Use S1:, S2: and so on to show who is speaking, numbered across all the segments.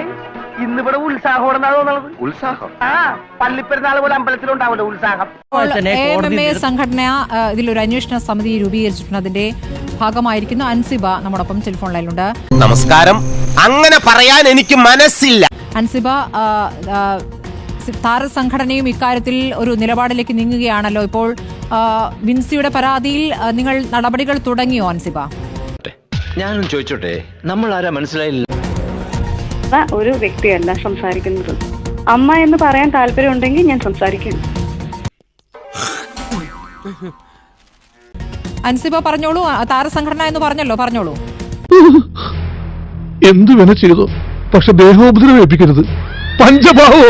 S1: Hi ഇന്നിവിടെ ഉത്സാഹം തോന്നുന്നത്?
S2: ഉത്സാഹം?
S1: ആ പള്ളിപ്പെരുന്നാൾ പോലെ അമ്പലത്തിലുണ്ടാവില്ല ഉത്സാഹം.
S3: സംഘടന ഇതിലൊരു അന്വേഷണ സമിതി രൂപീകരിച്ചിട്ടുണ്ട്. അതിന്റെ ഭാഗമായിരിക്കുന്നു അൻസിബ നമ്മോടൊപ്പം ടെലിഫോൺ ലൈനിലുണ്ട്.
S4: നമസ്കാരം. അങ്ങനെ പറയാൻ എനിക്ക് മനസ്സില്ല.
S3: അൻസിബ താര സംഘടനയും സി- താരസംഘടനയും ഇക്കാര്യത്തിൽ ഒരു നിലപാടിലേക്ക് നീങ്ങുകയാണല്ലോ. ഇപ്പോൾ വിൻസിയുടെ പരാതിയിൽ നിങ്ങൾ നടപടികൾ തുടങ്ങിയോ അൻസിബ?
S2: ഞാനും ചോദിച്ചോട്ടെ? നമ്മൾ ആരാ മനസ്സിലായില്ല.
S5: ആ ഒരു വ്യക്തിയല്ല സംസാരിക്കുന്നത്. അമ്മ എന്ന് പറയാൻ താല്പര്യമുണ്ടെങ്കിൽ ഞാൻ സംസാരിക്കും.
S3: അൻസിബ പറഞ്ഞോളൂ താരസംഘടന എന്ന് പറഞ്ഞല്ലോ പറഞ്ഞോളൂ.
S6: എന്തു വില ചെയ്തു? പക്ഷെ ദേഹോപദ്രവം ഏൽപ്പിക്കരുത് പഞ്ചഭാവോ?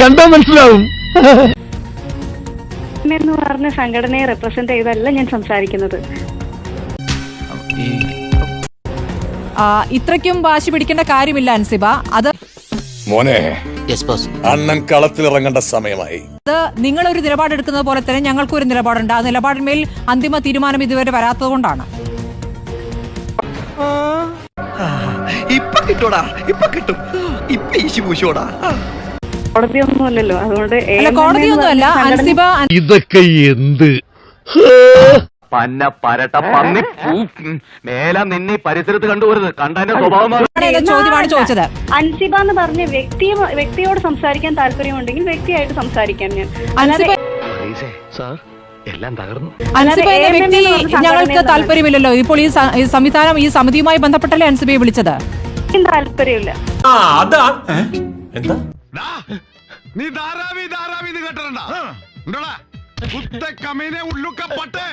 S6: കണ്ടാ മനസ്സിലാവും.
S5: എന്ന് പറഞ്ഞ സംഘടനയെ റെപ്രസെന്റ് ചെയ്തല്ല ഞാൻ സംസാരിക്കുന്നത്.
S3: ഇത്രയ്ക്കും വാശി പിടിക്കേണ്ട കാര്യമില്ല അൻസിബ. അത്
S7: മോനെ അണ്ണൻ കളത്തിലിറങ്ങേണ്ട സമയമായി.
S3: അത് നിങ്ങളൊരു നിലപാടെടുക്കുന്നത് പോലെ തന്നെ ഞങ്ങൾക്കും ഒരു നിലപാടുണ്ട്. ആ നിലപാടിന്മേൽ അന്തിമ തീരുമാനം ഇതുവരെ വരാത്തത് കൊണ്ടാണ്.
S8: ഇപ്പൊ കിട്ടൂടാ ഇപ്പൊ കിട്ടും. ഇപ്പൊ ഈശി പൂശോടാ
S5: കോടതിയൊന്നുമല്ലല്ലോ അതുകൊണ്ട്
S6: ഇതൊക്കെ എന്ത്?
S2: പന്ന പരട്ട പന്നി മേല നിന്നെ പരിസരത്ത് കണ്ടുപോരുത് കണ്ടതിന്റെ സ്വഭാവം
S3: ചോദ്യമാണ് ചോദിച്ചത്?
S5: അൻസിബ എന്ന് പറഞ്ഞ വ്യക്തി വ്യക്തിയോട് സംസാരിക്കാൻ താല്പര്യമുണ്ടെങ്കിൽ വ്യക്തിയായിട്ട് സംസാരിക്കാൻ ഞാൻ.
S3: അൻസിബ
S2: സാർ എല്ലാം തകർന്നു.
S3: അൻസിബ എന്ന വ്യക്തി ഞങ്ങൾക്ക് താല്പര്യമില്ലല്ലോ. ഇപ്പോൾ ഈ സംവിധാനം ഈ സമിതിയുമായി ബന്ധപ്പെട്ടല്ലേ അൻസിബയെ വിളിച്ചത്?
S5: താല്പര്യമില്ല.
S7: നീ ധാരാവി ധാരാവി എന്ന് കേട്ടിട്ടുണ്ടാ? കുത്ത കമീനെ ഉള്ളുക്ക പട്ടേ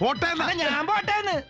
S7: പോട്ടെ
S8: ഞാൻ പോട്ടേന്ന്.